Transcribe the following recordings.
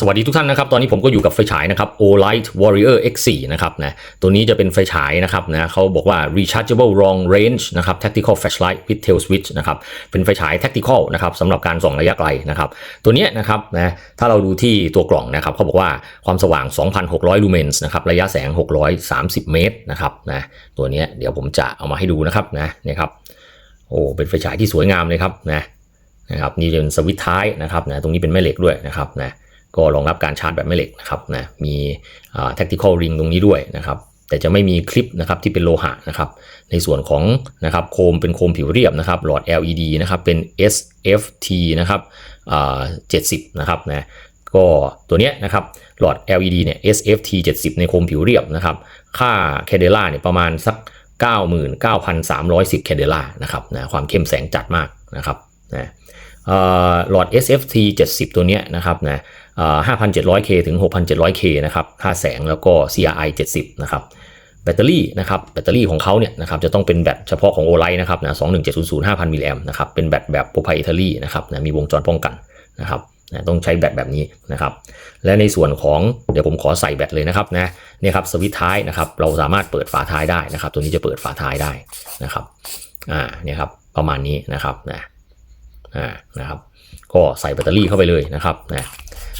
สวัสดีทุกท่านนะครับ ตอนนี้ผมก็อยู่กับไฟฉายนะครับ Olight Warrior X4 นะครับนะตัวนี้จะเป็นไฟฉายนะครับนะเขาบอกว่า rechargeable long range นะครับ tactical flashlight with tail switch นะครับเป็นไฟฉาย tactical นะครับสำหรับการส่องระยะไกลนะครับตัวนี้นะครับนะถ้าเราดูที่ตัวกล่องนะครับเขาบอกว่าความสว่าง 2,600 ลูเมนส์นะครับระยะแสง 630 เมตรนะครับนะตัวนี้เดี๋ยวผมจะเอามาให้ดูนะครับนะนี่ครับโอ้เป็นไฟฉายที่สวยงามเลยครับนะนะครับนี่จะเป็นสวิตช์ท้ายนะครับนะตรงนี้เป็นแม่เหล็กด้วยนะครับนะ ก็รองรับการชาร์จแบบแม่เหล็กนะครับนะมีอ่า tactical ring ตรงนี้ด้วยนะครับแต่จะไม่มีคลิปนะครับที่เป็นโลหะนะครับในส่วนของนะครับโคมเป็นโคมผิวเรียบนะครับหลอด LED นะครับเป็น SFT นะครับอ่า70นะครับนะก็ตัวเนี้ยนะครับหลอด LED เนี่ย SFT 70 ในโคมผิวเรียบนะครับค่าแคเดล่าเนี่ยประมาณสัก 99,310แคเดล่านะครับนะความเข้มแสงจัดมากนะครับนะหลอด SFT 70 ตัวเนี้ยนะครับนะ 5,700K ถึง 6,700K นะครับค่าแสงแล้วก็ CRI 70 นะครับแบตเตอรี่นะครับแบตเตอรี่ของเขาเนี่ยนะครับจะต้องเป็นแบตเฉพาะของ o l i นะครับนะ21700 5,000มิลลิแอมนะครับเป็นแบตแบบ proprietary นะครับนะมีวงจรป้องกันนะครับนะต้องใช้แบตแบบนี้นะครับ และในส่วนของเดี๋ยวผมขอใส่แบตเลยนะครับนะนี่ครับสวิตช์ท้ายนะครับเราสามารถเปิดฝาท้ายได้นะครับ ตัวนี้จะเปิดฝาท้ายได้นะครับอ่าเนี่ยครับประมาณนี้นะครับนะอ่านะครับ ก็ใส่แบตเตอรี่เข้าไปเลยนะครับนะ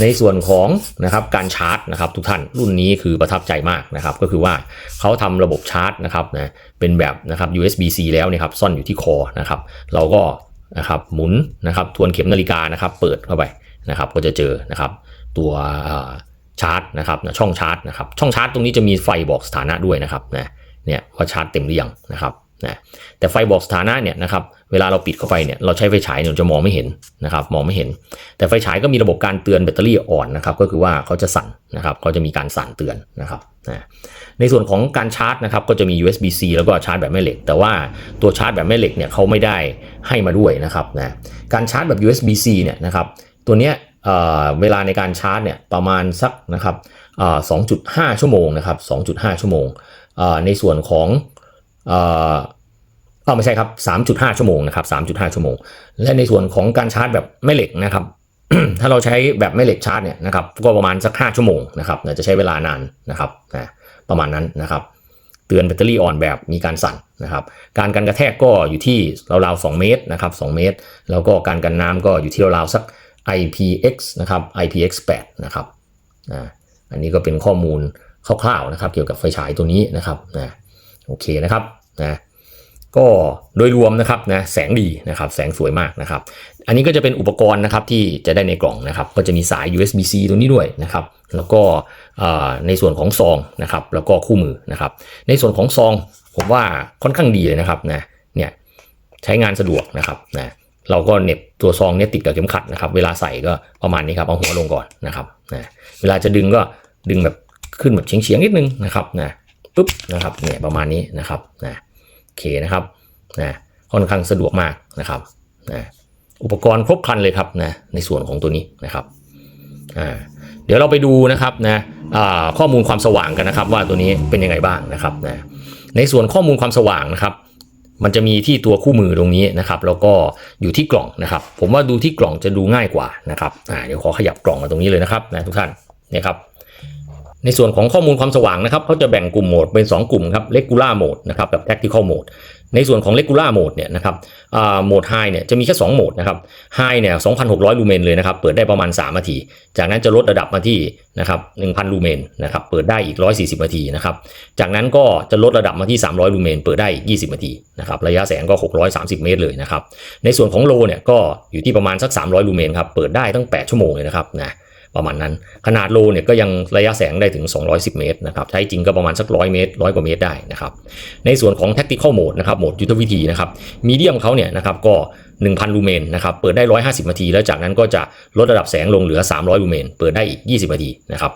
ในส่วนของนะครับการชาร์จนะครับทุกท่านรุ่นนี้คือประทับใจมากนะครับก็คือว่าเขาทำระบบชาร์จนะครับนะเป็นแบบนะครับ USB-C แล้วนะครับซ่อนอยู่ที่คอนะครับเราก็นะครับหมุนนะครับทวนเข็มนาฬิกานะครับเปิดเข้าไปนะครับก็จะเจอนะครับตัวชาร์จนะครับช่องชาร์จนะครับช่องชาร์จตรงนี้จะมีไฟบอกสถานะด้วยนะครับนะเนี่ยว่าชาร์จเต็มหรือยังนะครับ นะแต่ไฟบอกสถานะเนี่ยนะครับเวลาเราปิดเข้าไปเนี่ยเราใช้ไฟฉายเนี่ยจะมองไม่เห็นนะครับมองไม่เห็น แต่ไฟฉายก็มีระบบการเตือนแบตเตอรี่อ่อนนะครับก็คือว่าเขาจะสั่นนะครับเขาจะมีการสั่นเตือนนะครับนะในส่วนของการชาร์จนะครับก็จะมี USB-C แล้วก็ชาร์จแบบแม่เหล็ก แต่ว่าตัวชาร์จแบบแม่เหล็กเนี่ยเขาไม่ได้ให้มาด้วยนะครับนะการชาร์จแบบ USB-C เนี่ยนะครับตัวเนี้ยเเวลาในการชาร์จเนี่ยประมาณสักนะครับเอ่อ2.5 ชั่วโมงนะครับ2.5 ชั่วโมงในส่วนของ เอ่ออ๋อไม่ใช่ครับ 3.5 ชั่วโมงนะครับ 3.5 ชั่วโมง และในส่วนของการชาร์จแบบแม่เหล็กนะครับ ถ้าเราใช้แบบแม่เหล็กชาร์จเนี่ยนะครับ ก็ประมาณสัก 5 ชั่วโมงนะครับจะใช้เวลานานนะครับนะประมาณนั้นนะครับ เตือนแบตเตอรี่อ่อนแบบมีการสั่นนะครับ การกันกระแทกก็อยู่ที่ราวๆ 2 เมตรนะครับ 2 เมตร แล้วก็การกันน้ำก็อยู่ที่ราวๆสัก IPX นะครับ IPX8 นะครับ อันนี้ก็เป็นข้อมูลคร่าวๆนะครับ เกี่ยวกับไฟฉายตัวนี้นะครับนะ โอเคนะครับนะก็โดยรวมนะครับนะแสงดีนะครับแสงสวยมากนะครับ อันนี้ก็จะเป็นอุปกรณ์นะครับที่จะได้ในกล่องนะครับ ก็จะมีสาย USB-C ตัวนี้ด้วยนะครับแล้วก็ในส่วนของซองนะครับแล้วก็คู่มือนะครับ ในส่วนของซองผมว่าค่อนข้างดีเลยนะครับนะเนี่ยใช้งานสะดวกนะครับนะเราก็เน็บตัวซองเนี่ยติดกับเข็มขัดนะครับ เวลาใส่ก็ประมาณนี้ครับเอาหัวลงก่อนนะครับนะเวลาจะดึงก็ดึงแบบขึ้นแบบเฉียงๆนิดนึงนะครับนะ ปุ๊บนะครับเนี่ยประมาณนี้นะครับนะโอเคนะครับนะค่อนข้างสะดวกมากนะครับนะอุปกรณ์ครบครันเลยครับนะในส่วนของตัวนี้นะครับอ่าเดี๋ยวเราไปดูนะครับนะข้อมูลความสว่างกันนะครับ ว่าตัวนี้เป็นยังไงบ้างนะครับนะในส่วนข้อมูลความสว่างนะครับ มันจะมีที่ตัวคู่มือตรงนี้นะครับ แล้วก็อยู่ที่กล่องนะครับ ผมว่าดูที่กล่องจะดูง่ายกว่านะครับอ่าเดี๋ยวขอขยับกล่องมาตรงนี้เลยนะครับนะทุกท่านนี่ครับ ในส่วนของข้อมูลความสว่างนะครับเขาจะแบ่งกลุ่มโหมดเป็น 2 กลุ่มครับ regular mode นะครับกับ tactical mode ในส่วนของ regular mode เนี่ยนะครับโหมด high เนี่ยจะมีแค่2โหมดนะครับ high เนี่ย2,600 ลูเมนเลยนะครับเปิดได้ประมาณ 3 นาที จากนั้นจะลดระดับมาที่นะครับ1,000 ลูเมนนะครับเปิดได้อีก 140 นาทีนะครับจากนั้นก็จะลดระดับมาที่ 300 ลูเมน เปิดได้อีก20 นาทีนะครับระยะแสงก็ 630 เมตรเลยนะครับในส่วนของ low เนี่ยก็อยู่ที่ประมาณสัก 300 ลูเมนครับเปิดได้ตั้ง 8 ชั่วโมงเลยนะครับนะ ประมาณนั้น ขนาดโลเนี่ยก็ยังระยะแสงได้ถึง 210 เมตรนะครับใช้จริงก็ประมาณสัก 100 เมตร 100 กว่าเมตรได้นะครับในส่วนของ tactical mode นะครับโหมดยุทธวิธีนะครับมีเดียมเขาเนี่ยนะครับก็ 1,000 ลูเมนนะครับเปิดได้ 150 นาที แล้วจากนั้นก็จะลดระดับแสงลงเหลือ 300 ลูเมน เปิดได้อีก 20 นาทีนะครับ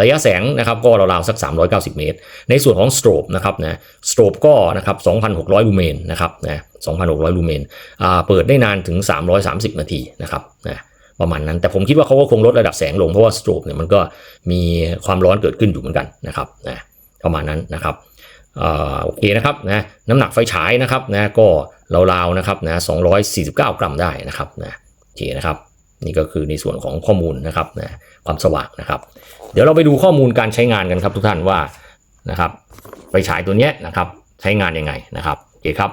ระยะแสงนะครับก็ราวๆสัก 390 เมตร ในส่วนของ strobe นะครับนะ strobe ก็นะครับ 2,600 ลูเมนนะครับนะ2,600 ลูเมนอ่าเปิดได้นานถึง 330 นาทีนะครับนะ ประมาณนั้น แต่ผมคิดว่าเขาก็คงลดระดับแสงลงเพราะว่าสโตรกเนี่ยมันก็มีความร้อนเกิดขึ้นอยู่เหมือนกันนะครับนะประมาณนั้นนะครับโอเคนะครับนะน้ำหนักไฟฉายนะครับนะก็ราวๆนะครับนะ249 กรัมได้นะครับนะโอเคนะครับนี่ก็คือในส่วนของข้อมูลนะครับนะความสว่างนะครับ เดี๋ยวเราไปดูข้อมูลการใช้งานกันครับทุกท่านว่านะครับไฟฉายตัวเนี้ยนะครับใช้งานยังไงนะครับโอเคครับ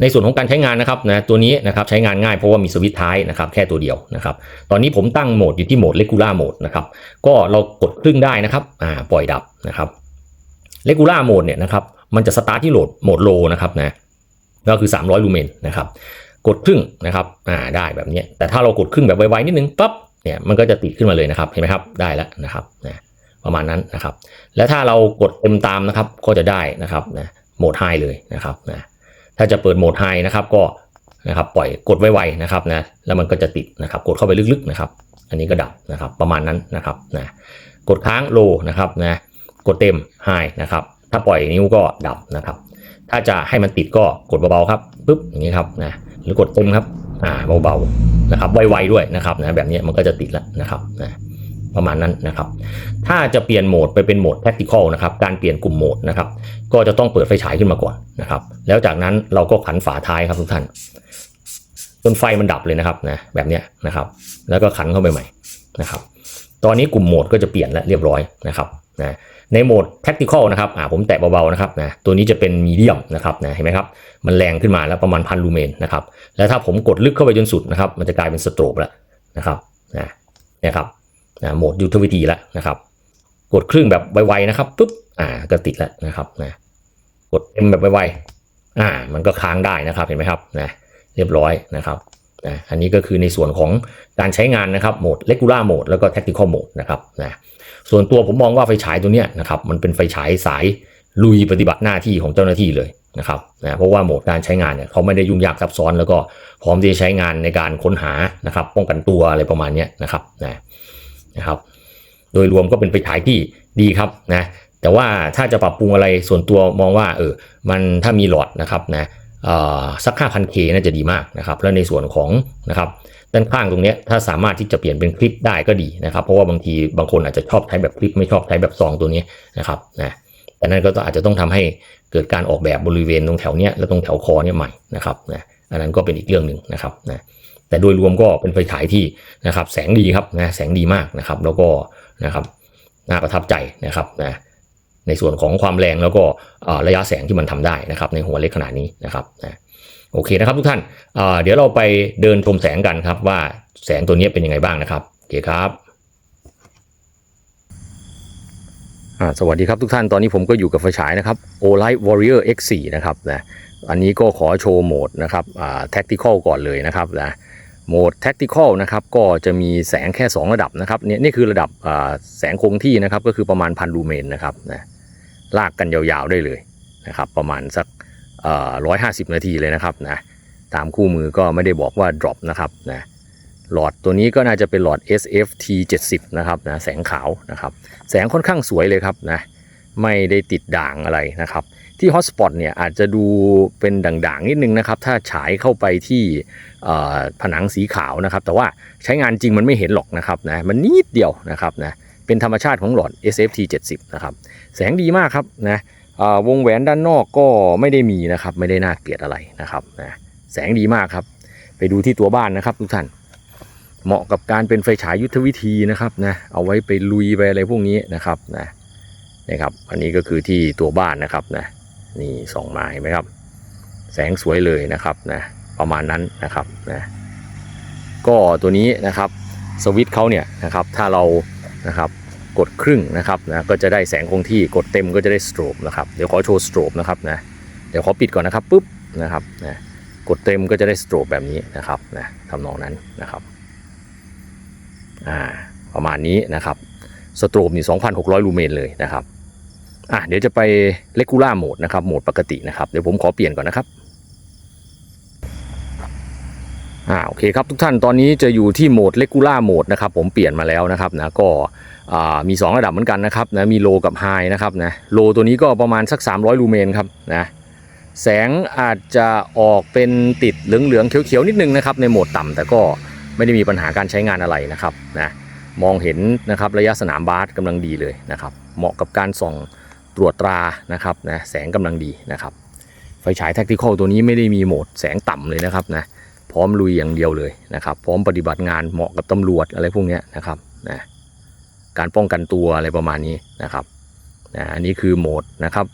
ในส่วนของการใช้งานนะครับนะตัวนี้นะครับใช้งานง่ายเพราะว่ามีสวิตช์ท้ายนะครับแค่ตัวเดียวนะครับตอนนี้ผมตั้งโหมดอยู่ที่โหมด regular mode นะครับก็เรากดครึ่งได้นะครับอ่าปล่อยดับนะครับ regular mode เนี่ยนะครับมันจะสตาร์ทที่โหลดโหมด low นะครับนะก็คือ 300 ลูเมนนะครับกดครึ่งนะครับอ่าได้แบบนี้แต่ถ้าเรากดครึ่งแบบไวๆนิดนึงปั๊บเนี่ยมันก็จะติดขึ้นมาเลยนะครับเห็นไหมครับได้แล้วนะครับนะประมาณนั้นนะครับ แล้วถ้าเรากดเต็มตามนะครับก็จะได้นะครับนะโหมดไฮเลยนะครับนะ ถ้าจะเปิดโหมดไฮนะครับก็นะครับปล่อยกดไวๆนะครับนะแล้วมันก็จะติดนะครับกดเข้าไปลึกๆนะครับอันนี้ก็ดับนะครับประมาณนั้นนะครับนะกดค้างโลนะครับนะกดเต็มไฮนะครับถ้าปล่อยนิ้วก็ดับนะครับ ถ้าจะให้มันติดก็กดเบาๆครับปุ๊บอย่างนี้ครับนะหรือกดเต็มครับอ่าเบาๆนะครับไวๆด้วยนะครับนะแบบนี้มันก็จะติดแล้วนะครับนะ ประมาณนั้นนะครับ ถ้าจะเปลี่ยนโหมดไปเป็นโหมด tactical นะครับ การเปลี่ยนกลุ่มโหมดนะครับ ก็จะต้องเปิดไฟฉายขึ้นมาก่อนนะครับ แล้วจากนั้นเราก็ขันฝาท้ายครับทุกท่าน จนไฟมันดับเลยนะครับนะ แบบนี้นะครับ แล้วก็ขันเข้าไปใหม่นะครับ ตอนนี้กลุ่มโหมดก็จะเปลี่ยนแล้วเรียบร้อยนะครับนะในโหมด tactical นะครับอ่าผมแตะเบาๆนะครับนะตัวนี้จะเป็นมีเดียมนะครับนะเห็นไหมครับ มันแรงขึ้นมาแล้วประมาณพันลูเมนนะครับ แล้วถ้าผมกดลึกเข้าไปจนสุดนะครับ มันจะกลายเป็นสโตรกแล้วนะครับนะนี่ยครับ นะโหมดยุทธวิธีแล้วนะครับ กดครึ่งแบบไวๆนะครับปุ๊บอ่าก็ติดแล้วนะครับนะกดเต็มแบบไวๆอ่า มันก็ค้างได้นะครับเห็นไหมครับนะเรียบร้อยนะครับนะอันนี้ก็คือในส่วนของการใช้งานนะครับโหมด regular mode แล้วก็ tactical mode นะครับนะส่วนตัวผมมองว่าไฟฉายตัวเนี้ยนะครับมันเป็นไฟฉายสายลุยปฏิบัติหน้าที่ของเจ้าหน้าที่เลยนะครับนะเพราะว่าโหมดการใช้งานเนี่ยเขาไม่ได้ยุ่งยากซับซ้อน แล้วก็พร้อมที่จะใช้งานในการค้นหานะครับป้องกันตัวอะไรประมาณนี้นะครับนะ นะครับ โดยรวมก็เป็นไฟฉายที่ดีครับนะแต่ว่าถ้าจะปรับปรุงอะไรส่วนตัวมองว่าเออมันถ้ามีหลอดนะครับนะอ่อสัก 5,000K น่าจะดีมากนะครับ แล้วในส่วนของนะครับด้านข้างตรงนี้ถ้าสามารถที่จะเปลี่ยนเป็นคลิปได้ก็ดีนะครับ เพราะว่าบางทีบางคนอาจจะชอบใช้แบบคลิปไม่ชอบใช้แบบซองตัวนี้นะครับนะแต่นั่นก็อาจจะต้องทำให้เกิดการออกแบบบริเวณตรงแถวเนี้ยและตรงแถวคอเนี่ยใหม่นะครับนะอันนั้นก็เป็นอีกเรื่องหนึ่งนะครับนะ แต่โดยรวมก็เป็นไฟฉายที่นะครับแสงดีครับนะแสงดีมากนะครับแล้วก็นะครับน่าประทับใจนะครับนะในส่วนของความแรงแล้วก็ระยะแสงที่มันทำได้นะครับในหัวเล็กขนาดนี้นะครับนะโอเคนะครับทุกท่านเดี๋ยวเราไปเดินชมแสงกันครับว่าแสงตัวนี้เป็นยังไงบ้างนะครับโอเคครับสวัสดีครับทุกท่านตอนนี้ผมก็อยู่กับไฟฉายนะครับ Olight Warrior X4 นะครับนะอันนี้ก็ขอโชว์โหมดนะครับ tactical ก่อนเลยนะครับนะ โหมด tactical นะครับก็จะมีแสงแค่ 2 ระดับนะครับเนี่ยนี่คือระดับแสงคงที่นะครับก็คือประมาณพันลูเมนนะครับนะลากกันยาวๆได้เลยนะครับประมาณสักร้อยห้าสิบนาทีเลยนะครับนะตามคู่มือก็ไม่ได้บอกว่า drop นะครับนะหลอดตัวนี้ก็น่าจะเป็นหลอด SFT 70นะครับนะแสงขาวนะครับแสงค่อนข้างสวยเลยครับนะไม่ได้ติดด่างอะไรนะครับ ที่ฮอตสปอตเนี่ยอาจจะดูเป็นด่างๆนิดนึงนะครับถ้าฉายเข้าไปที่ผนังสีขาวนะครับ แต่ว่าใช้งานจริงมันไม่เห็นหรอกนะครับนะมันนิดเดียวนะครับนะเป็นธรรมชาติของหลอด SFT 70 นะครับ แสงดีมากครับนะวงแหวนด้านนอกก็ไม่ได้มีนะครับ ไม่ได้น่าเกลียดอะไรนะครับนะแสงดีมากครับ ไปดูที่ตัวบ้านนะครับทุกท่าน เหมาะกับการเป็นไฟฉายยุทธวิธีนะครับนะเอาไว้ไปลุยไปอะไรพวกนี้นะครับนะนี่ครับ อันนี้ก็คือที่ตัวบ้านนะครับนะ นี่สองไมาเห็นไหมครับ แสงสวยเลยนะครับนะประมาณนั้นนะครับนะก็ตัวนี้นะครับสวิตเขาเนี่ยนะครับถ้าเรานะครับกดครึ่งนะครับนะก็จะได้แสงคงที่กดเต็มก็จะได้สโตรบนะครับเดี๋ยวขอโชว์สโตรบนะครับนะเดี๋ยวขอปิดก่อนนะครับปุ๊บนะครับนะกดเต็มก็จะได้สโตรบแบบนี้นะครับนะทำนองนั้นนะครับอ่าประมาณนี้นะครับสโตรบนี่2,600 ลูเมนเลยนะครับ อะเดี๋ยวจะไปเลกูล่าโหมดนะครับโหมดปกตินะครับเดี๋ยวผมขอเปลี่ยนก่อนนะครับอ่าโอเคครับทุกท่านตอนนี้จะอยู่ที่โหมดเลกูล่าโหมดนะครับผมเปลี่ยนมาแล้วนะครับนะก็อ่ามี 2 ระดับเหมือนกันนะครับนะมีโลกับไฮนะครับนะโลตัวนี้ก็ประมาณสัก 300 ลูเมนครับนะแสงอาจจะออกเป็นติดเหลืองๆเขียวๆนิดนึงนะครับในโหมดต่ำแต่ก็ไม่ได้มีปัญหาการใช้งานอะไรนะครับนะมองเห็นนะครับระยะสนามบาสกำลังดีเลยนะครับเหมาะกับการส่อง ตรวจตรานะครับนะแสงกำลังดีนะครับ ไฟฉาย tactical ตัวนี้ไม่ได้มีโหมดแสงต่ำเลยนะครับนะพร้อมลุยอย่างเดียวเลยนะครับ พร้อมปฏิบัติงานเหมาะกับตำรวจอะไรพวกนี้นะครับนะการป้องกันตัวอะไรประมาณนี้นะครับนะอันนี้คือโหมดนะครับ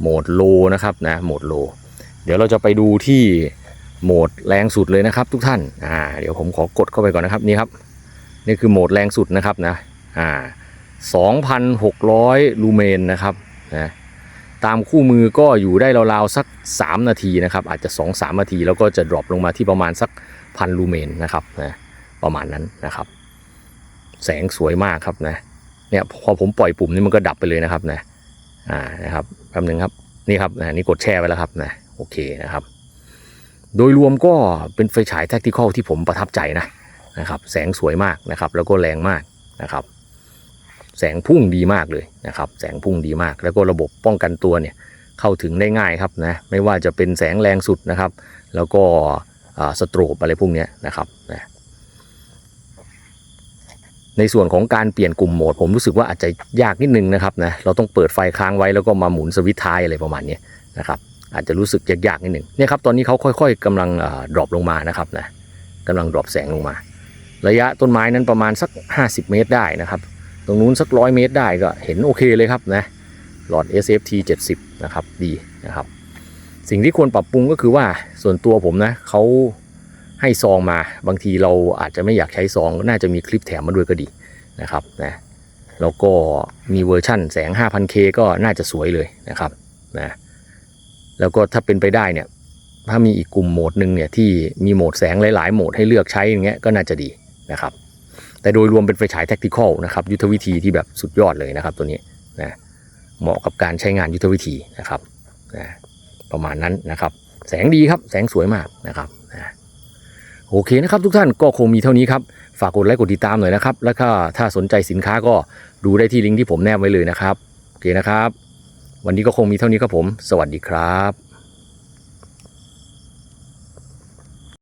โหมดโลนะครับนะโหมดโล เดี๋ยวเราจะไปดูที่โหมดแรงสุดเลยนะครับ ทุกท่านอ่าเดี๋ยวผมขอกดเข้าไปก่อนนะครับนี่ครับนี่คือโหมดแรงสุดนะครับนะอ่า2,600 ลูเมนนะครับ นะตามคู่มือก็อยู่ได้ราวๆสัก 3 นาทีนะครับ อาจจะ 2-3 นาที แล้วก็จะดรอปลงมาที่ประมาณสักพันลูเมนนะครับนะประมาณนั้นนะครับ แสงสวยมากครับนะเนี่ยพอผมปล่อยปุ่มนี้มันก็ดับไปเลยนะครับนะอ่านะครับแป๊บนึงครับนี่ครับนะนี่กดแช่ไว้แล้วครับนะโอเคนะครับ โดยรวมก็เป็นไฟฉายแท็กติคอลที่ผมประทับใจนะนะครับ แสงสวยมากนะครับ แล้วก็แรงมากนะครับ แสงพุ่งดีมากเลยนะครับ แสงพุ่งดีมาก แล้วก็ระบบป้องกันตัวเนี่ยเข้าถึงได้ง่ายครับนะไม่ว่าจะเป็นแสงแรงสุดนะครับ แล้วก็สโตรบอะไรพวกนี้นะครับนะในส่วนของการเปลี่ยนกลุ่มโหมด ผมรู้สึกว่าอาจจะยากนิดนึงนะครับนะเราต้องเปิดไฟค้างไว้แล้วก็มาหมุนสวิตช์ท้ายอะไรประมาณนี้นะครับอาจจะรู้สึกยากๆนิดหนึ่งเนี่ยครับตอนนี้เขาค่อย ๆกำลังดรอปลงมานะครับนะกำลังดรอปแสงลงมา ระยะต้นไม้นั้นประมาณสัก 50 เมตรได้นะครับ ตรงนู้นสักร้อยเมตรได้ก็เห็นโอเคเลยครับนะหลอด SFT 70 นะครับดีนะครับ สิ่งที่ควรปรับปรุงก็คือว่าส่วนตัวผมนะเขาให้ซองมาบางทีเราอาจจะไม่อยากใช้ซองน่าจะมีคลิปแถมมาด้วยก็ดีนะครับนะแล้วก็มีเวอร์ชั่นแสง 5,000K ก็น่าจะสวยเลยนะครับนะแล้วก็ถ้าเป็นไปได้เนี่ยถ้ามีอีกกลุ่มโหมดหนึ่งเนี่ยที่มีโหมดแสงหลาย ๆ โหมดให้เลือกใช้อย่างเงี้ยก็น่าจะดีนะครับ แต่โดยรวมเป็นไฟฉายแท็กติคอลนะครับยุทธวิธีที่แบบสุดยอดเลยนะครับตัวนี้นะเหมาะกับการใช้งานยุทธวิธีนะครับนะประมาณนั้นนะครับ แสงดีครับแสงสวยมากนะครับนะโอเคนะครับทุกท่านก็คงมีเท่านี้ครับ ฝากกดไลค์กดติดตามหน่อยนะครับ แล้วก็ถ้าสนใจสินค้าก็ดูได้ที่ลิงก์ที่ผมแนบไว้เลยนะครับโอเคนะครับ วันนี้ก็คงมีเท่านี้ครับผม สวัสดีครับ